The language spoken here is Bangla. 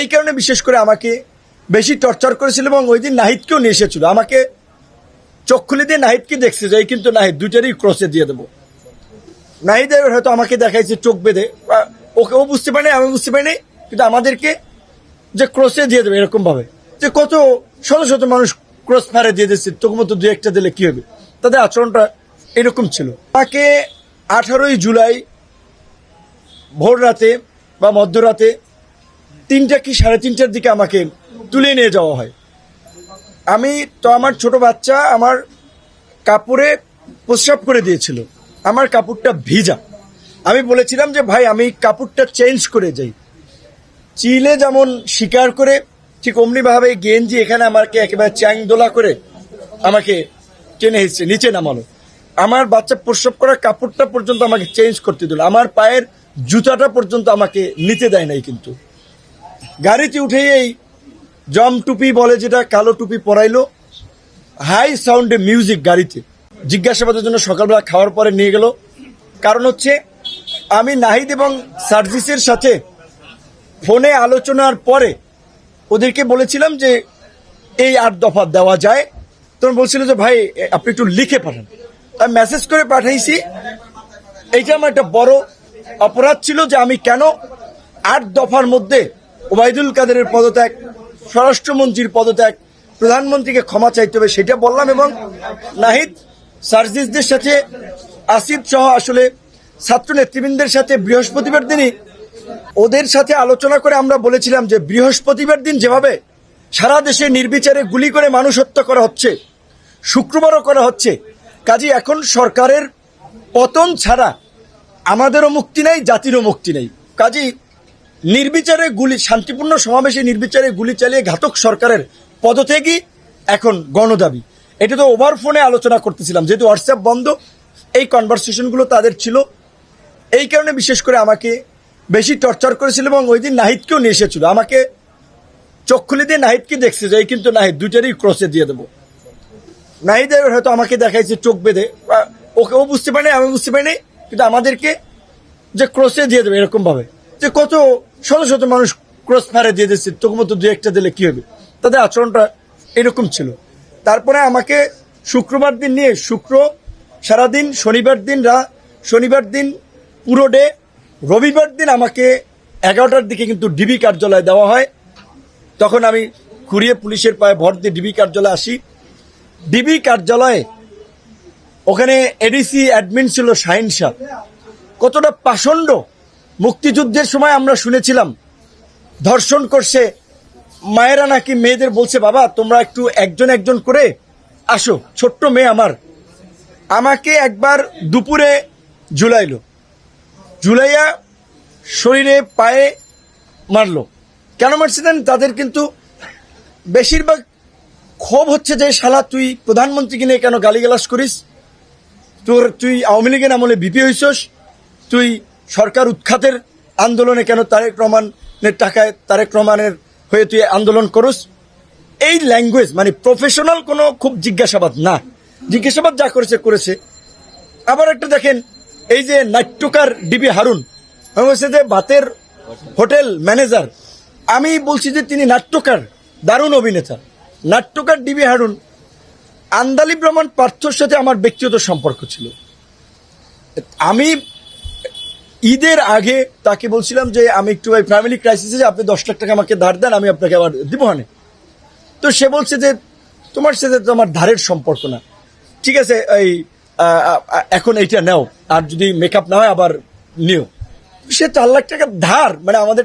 এই কারণে বিশেষ করে আমাকে বেশি টর্চার করেছিল এবং ওই দিন নাহিদকেও নিয়ে এসেছিল। আমাকে চোখ খুলে দিয়ে নাহিদকে দেখছে যে, এই কিন্তু নাহিদ, দুইটারই ক্রসে দিয়ে দেবো। নাহিদের হয়তো আমাকে দেখাইছে চোখ বেঁধে। ওকে ও বুঝতে পারেনি আমি বুঝতে পারিনি, কিন্তু আমাদেরকে যে ক্রসে দিয়ে দেবে এরকম ভাবে যে কত শত শত মানুষ ক্রস ফায়ারে দিয়ে দিচ্ছে তোকে মতো দু একটা দিলে কি হবে? তাদের আচরণটা এরকম ছিল। তাকে আঠারোই জুলাই ভোর রাতে বা মধ্যরাতে তিনটা কি সাড়ে তিনটার দিকে আমাকে তুলে নিয়ে যাওয়া হয়। আমি তো আমার ছোট বাচ্চা, আমার কাপড়ে প্রস্রাব করে দিয়েছিল। আমার কাপড়টা ভিজা। আমি বলেছিলাম যে, ভাই, আমি কাপড়টা চেঞ্জ করে যাই চিলে যেমন শিকার করে, ঠিক অমনি ভাবে গেঞ্জি এখানে আমাকে একেবারে চ্যাং দোলা করে আমাকে টেনে এসছে, নিচে নামালো। আমার বাচ্চা প্রস্রাব করার কাপড়টা পর্যন্ত আমাকে চেঞ্জ করতে দিল। আমার পায়ের জুতাটা পর্যন্ত আমাকে নিতে দেয় নাই কিন্তু। গাড়িতে উঠেই এই জম টুপি বলে যেটা কালো টুপি পরাইলো। হাই সাউন্ডে মিউজিক গাড়িতে। জিজ্ঞাসাবাদের জন্য সকালবেলা খাওয়ার পরে নিয়ে গেল। কারণ হচ্ছে, আমি নাহিদ এবং সার্জিসের সাথে ফোনে আলোচনার পরে ওদেরকে বলেছিলাম যে, এই আট দফা দেওয়া যায়। তখন বলছিল যে, ভাই আপনি একটু লিখে পাঠান। আমি মেসেজ করে পাঠাইছি। এইটা আমার একটা বড় অপরাধ ছিল যে, আমি কেন আট দফার মধ্যে ওবায়দুল কাদেরের পদত্যাগ, স্বরাষ্ট্রমন্ত্রীর পদত্যাগ, প্রধানমন্ত্রীকে ক্ষমা চাইতে হবে, সেটা বললাম এবং নাহিদ সার্জিসদের সাথে, আসিফ সহ আসলে ছাত্র নেতৃবৃন্দের সাথে বৃহস্পতিবার দিনই ওদের সাথে আলোচনা করে আমরা বলেছিলাম যে বৃহস্পতিবার দিন যেভাবে সারা দেশে নির্বিচারে গুলি করে মানুষ হত্যা করা হচ্ছে, শুক্রবারও করা হচ্ছে, কাজে এখন সরকারের পতন ছাড়া আমাদেরও মুক্তি নেই, জাতিরও মুক্তি নেই। কাজী নির্বিচারে গুলি, শান্তিপূর্ণ সমাবেশে নির্বিচারে গুলি চালিয়ে ঘাতক সরকারের পদত্যাগই এখন গণদাবি। এটা তো ওভার ফোনে আলোচনা করতেছিলাম, যেহেতু হোয়াটসঅ্যাপ বন্ধ, এই কনভারসেশনগুলো তাদের ছিল। এই কারণে বিশেষ করে আমাকে বেশি টর্চার করেছিল এবং ওই দিন নাহিদকেও নিয়ে এসেছিল। আমাকে চোখ খুলে দিয়ে নাহিদকে দেখছে যে, এই কিন্তু নাহিদ, দুইটারই ক্রসে দিয়ে দেবো। নাহিদের হয়তো আমাকে দেখাইছে চোখ বেঁধে। ওকে ও বুঝতে পারেনি, আমি বুঝতে পারিনি, কিন্তু আমাদেরকে যে ক্রসে দিয়ে দেবে এরকমভাবে। যে কত শত শত মানুষ ক্রস ফায়ারে দিয়ে দিচ্ছে মতো দু একটা দিলে কি হবে? তাদের আচরণটা এরকম ছিল। তারপরে আমাকে শুক্রবার দিন নিয়ে, শুক্র সারাদিন, শনিবার দিন রা, শনিবার দিন পুরো ডে রবিবার দিন আমাকে এগারোটার দিকে কিন্তু ডিবি কার্যালয়ে দেওয়া হয়। তখন আমি খুঁড়িয়ে পুলিশের পায়ে ভর দিয়ে ডিবি কার্যালয়ে আসি। ডিবি কার্যালয়ে ওখানে এডিসি অ্যাডমিন ছিল শাহিন শাহ। কতটা পাষণ্ড মুক্তিযুদ্ধের সময় আমরা শুনেছিলাম, ধর্ষণ করছে মায়েরা নাকি মেয়েদের বলছে, বাবা, তোমরা একটু একজন একজন করে আসো, ছোট্ট মেয়ে আমার। আমাকে একবার দুপুরে ঝুলাইলো। ঝুলাইয়া শরীরে, পায়ে মারলো। কেন মারছে জানেন তাদের কিন্তু বেশিরভাগ ক্ষোভ হচ্ছে যে, শালা, তুই প্রধানমন্ত্রীকে নিয়ে কেন গালিগালাজ করিস? তোর, তুই আওয়ামী লীগের আমলে বিপি হইছস, তুই সরকার উৎখাতের আন্দোলনে কেন তারেক রহমানের টাকায় তারেক রহমানের হয়ে তুই আন্দোলন করস? এই ল্যাঙ্গুয়েজ মানে প্রফেশনাল কোনো খুব জিজ্ঞাসাবাদ না। জিজ্ঞাসাবাদ যা করেছে করেছে। আবার একটা দেখেন, এই যে নাট্যকার ডিবি হারুন বলছি যে ভাতের হোটেল ম্যানেজার, আমি বলছি যে তিনি নাট্যকার, দারুণ অভিনেতা। নাট্যকার ডিবি হারুন আন্দালি ব্রহ্মণ পার্থর সাথে আমার ব্যক্তিগত সম্পর্ক ছিল। আমি ঈদের আগে তাকে বলছিলাম যে, আমি একটু ওই ফ্যামিলি ক্রাইসিসে যে আপনি দশ লাখ টাকা আমাকে ধার দেন, আমি আপনাকে আবার দিব হানে। তো সে বলছে যে, তোমার সাথে তো আমার ধারের সম্পর্ক না। ঠিক আছে, এই এখন এইটা নাও, আর যদি মেকআপ না হয়, আবার নিও। সে চার লাখ টাকা ধার মানে আমাদের